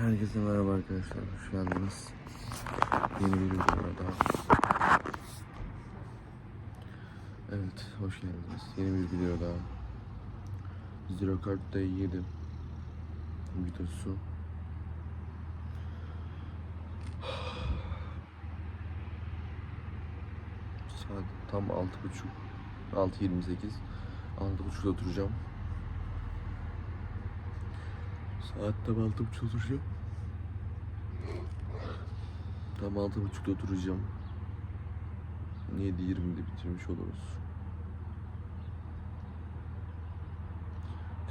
Herkese merhaba arkadaşlar, hoş geldiniz. Yeni bir videoya daha. Evet, hoş geldiniz. Yeni bir video daha. Zero Card Day 7 videosu. Saat tam 6.30 6.28 6.30'da oturacağım. Saatte tam altı buçuk oturacağım. Tam altı buçukta oturacağım. 7.20'de bitirmiş oluruz.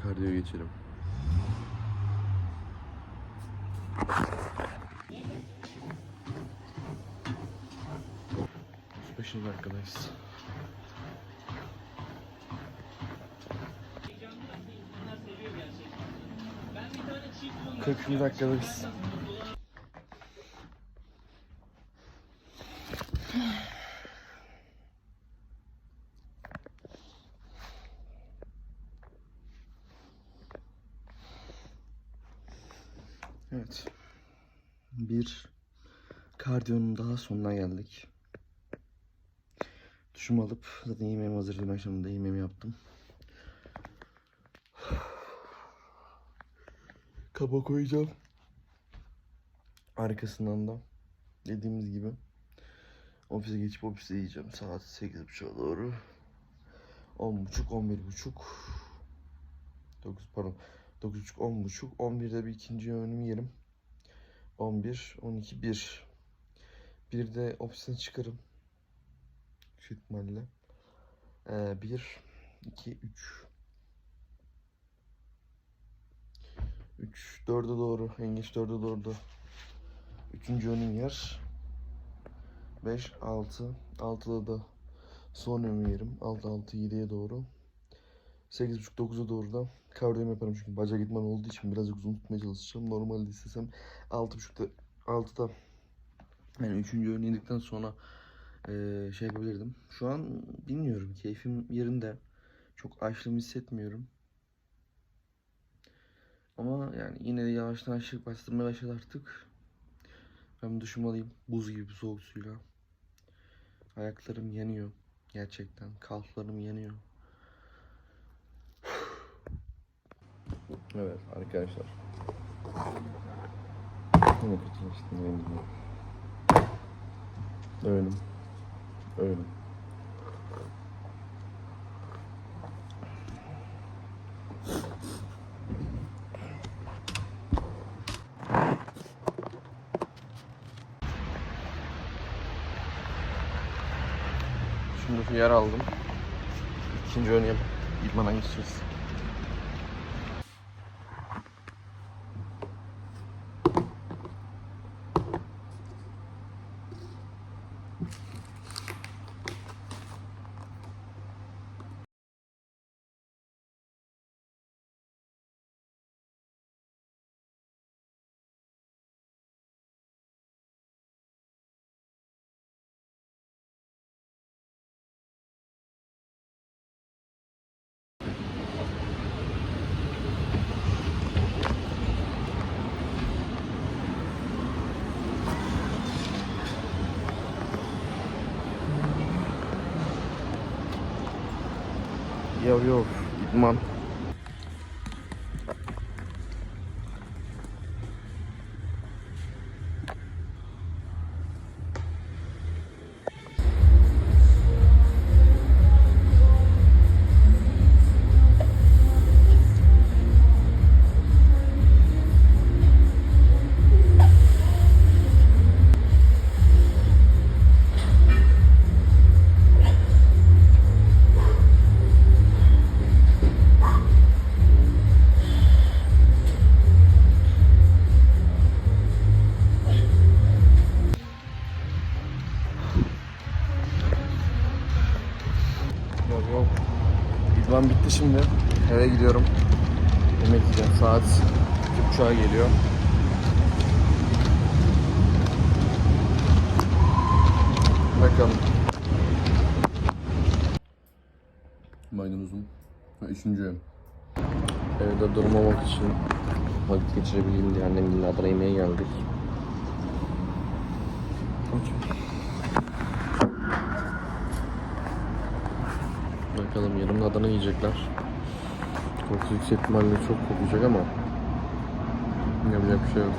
Kardiyo geçelim. Başında arkadaşlar. 40. dakikadayız. Evet. Bir kardiyonun daha sonuna geldik. Duşumu alıp zaten yemeğimi hazırladım. Akşamında yemeğimi yaptım. Kaba koyacağım. Arkasından da dediğimiz gibi ofise geçip ofise yiyeceğim. Saat 8.30'a doğru. 10.30, 11.30 9 pardon 9.30, 10.30 11'de bir ikinci öğünümü yerim. 11, 12, 1 Bir de ofisten çıkarım. Yüksek ihtimalle. Ee, 1, 2, 3 3, 4'e doğru. En geç 4'e doğru da. Üçüncü önüm yer. 5, 6. 6'da da son önümü yerim. 6, 6, 7'ye doğru. 8.30, 9'a doğru da kavram yaparım çünkü bacak gitmen olduğu için birazcık uzun tutmaya çalışacağım. Normalde istesem 6.30'da 6'da yani 3. öğün yedikten sonra eee, şey yapabilirdim. Şu an bilmiyorum. Keyfim yerinde. Çok açlığımı hissetmiyorum. Ama yani yine de yavaştan açlık bastırmaya başladı artık. Ben bir duşumu alayım. Buz gibi soğuk suyla. Ayaklarım yanıyor. Gerçekten. Kalflarım yanıyor. Evet arkadaşlar. Yine kötüleştim rengimi. Öğünüm. Öğünüm. Şimdi yer aldım. İkinci yap. İdmana geçeceğiz. Yok yok. Bitti şimdi. Eve gidiyorum. Yemek yiyeceğim. Saat iki buçuğa geliyor. Bakalım. Maydanozum. Ha, üçüncü. Evde durmamak için vakit geçirebileyim diye annemle Adana yemeğe geldik. Bakalım yarın Adana yiyecekler. Kokusu yüksek ihtimalle çok kokacak ama yapacak bir şey yok.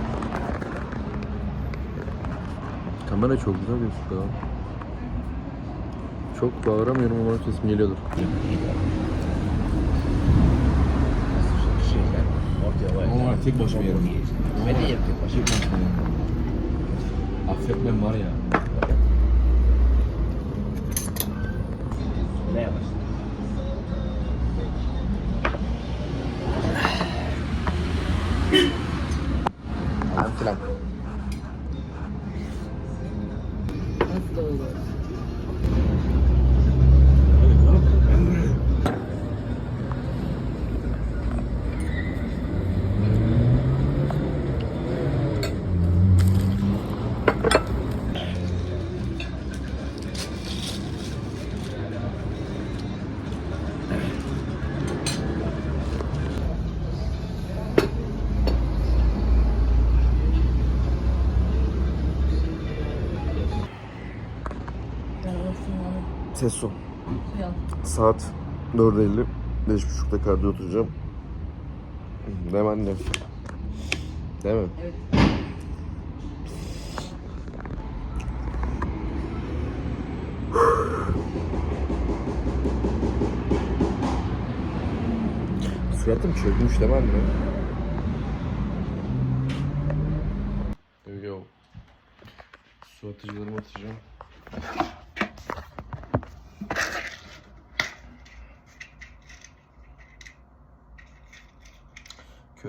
Kamera çok güzel gözüküyor. Çok bağıramıyorum umarım sesim geliyordur. Ama tek başıma yerim. Ben de yerim tek başıma. Affetmem var ya. Ne yapar? Ses son. Saat 4.50. 5.30'da karda oturacağım. Değil mi annem? Değil mi? Evet. Suratım çökmüş değil mi anne?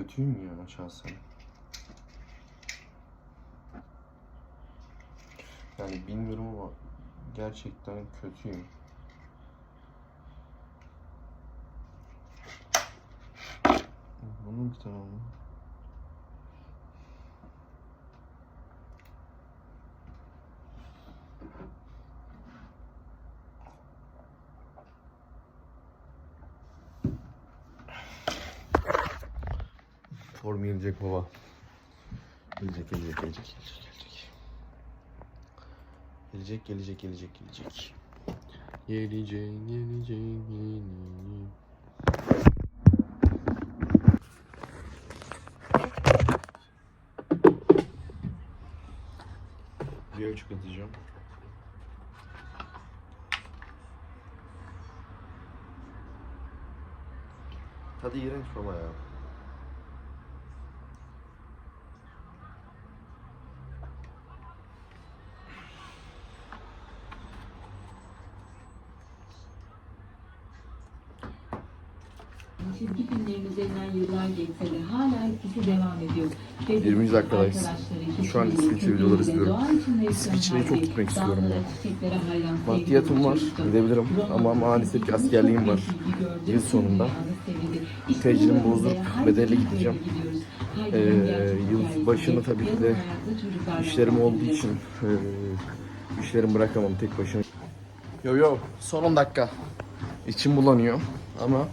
Kötüyüm ya şahsen. Yani bilmiyorum ama gerçekten kötüyüm. Bunun bir tane mi? Form gelecek baba. Gelecek, gelecek, gelecek, gelecek, gelecek. Gelecek, gelecek, gelecek, gelecek. Gelecek, gelecek, gelecek. Bir ölçük atacağım. Tadı iğrenç baba ya. Geçse de hala devam ediyor. 20. dakikadayız. Şu an İsviçre videoları izliyorum. İsviçre'ye çok gitmek istiyorum ben. Maddiyatım var, gidebilirim. Ama maalesef ki askerliğim var. Yıl sonunda. Tecrübemi bozdurup bedelli gideceğim. Ee, yıl başını tabii ki de İşlerim olduğu için e, işlerimi bırakamam tek başına. Yo yo son 10 dakika. İçim bulanıyor ama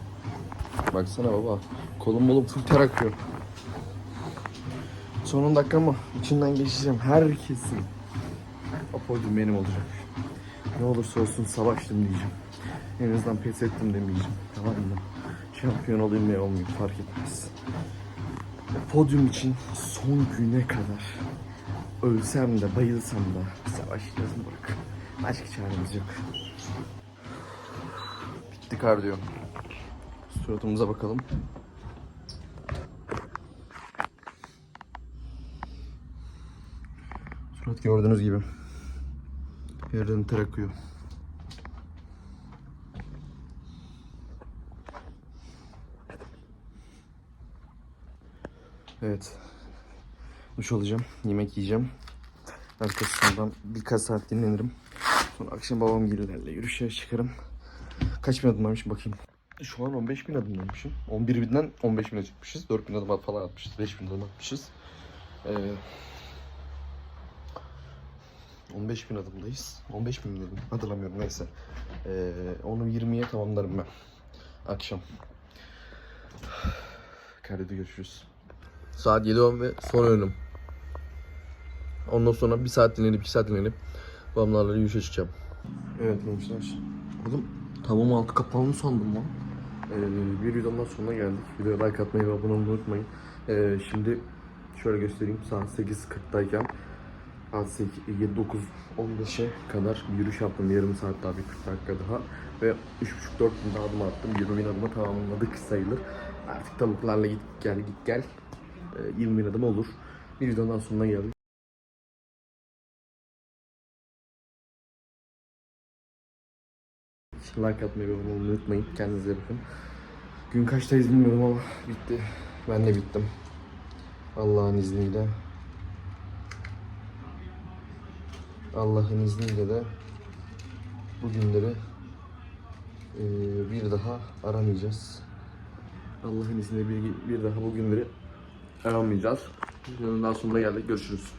baksana baba kolum molum full ter akıyor. Son 10 dakika ama içinden geçeceğim herkesin. O podyum benim olacak. Ne olursa olsun savaştım diyeceğim. En azından pes ettim demeyeceğim. Tamam mı? Şampiyon olayım veya olmayayım fark etmez. Podyum için son güne kadar ölsem de bayılsam da savaşacağız Burak. Başka çaremiz yok. Bitti kardiyo. Suratımıza bakalım. Surat gördüğünüz gibi. Yerden ter akıyor. Evet. Duş alacağım. Yemek yiyeceğim. Arkasından birkaç saat dinlenirim. Sonra akşam babam gelirlerle yürüyüşe çıkarım. Kaç adım varmış bakayım. Şu an 15 bin adımdaymışım. 11 binden 15 bine çıkmışız. 4 bin adım falan atmışız. 5 bin adım atmışız. Ee, 15 bin adımdayız. 15 bin dedim? Hatırlamıyorum neyse. Ee, onu 20'ye tamamlarım ben. Akşam. Karede görüşürüz. Saat 7.10 ve son önüm. Ondan sonra bir saat dinlenip iki saat dinlenip babamlarla yürüyüşe çıkacağım. Evet gençler. Oğlum tavuğum altı kapalı sandım lan. Ee, bir videonun sonuna geldik. Videoya like atmayı ve abone olmayı unutmayın. Ee, şimdi şöyle göstereyim. Saat 8.40'dayken saat 8, 7, 9, 15'e kadar bir yürüyüş yaptım. Yarım saat daha bir 40 dakika daha. Ve 3,5-4 bin daha adım attım. 20 bin adıma tamamladık sayılır. Artık tavuklarla git gel git gel. Ee, 20 bin adım olur. Bir videonun sonuna geldik. Like atmayı ve abone olmayı unutmayın. Kendinize bakın. Gün kaçtayız bilmiyorum ama bitti. Ben de bittim. Allah'ın izniyle. Allah'ın izniyle de bu günleri eee, bir daha aramayacağız. Allah'ın izniyle bir, bir daha bu günleri aramayacağız. Videonun daha sonuna geldik. Görüşürüz.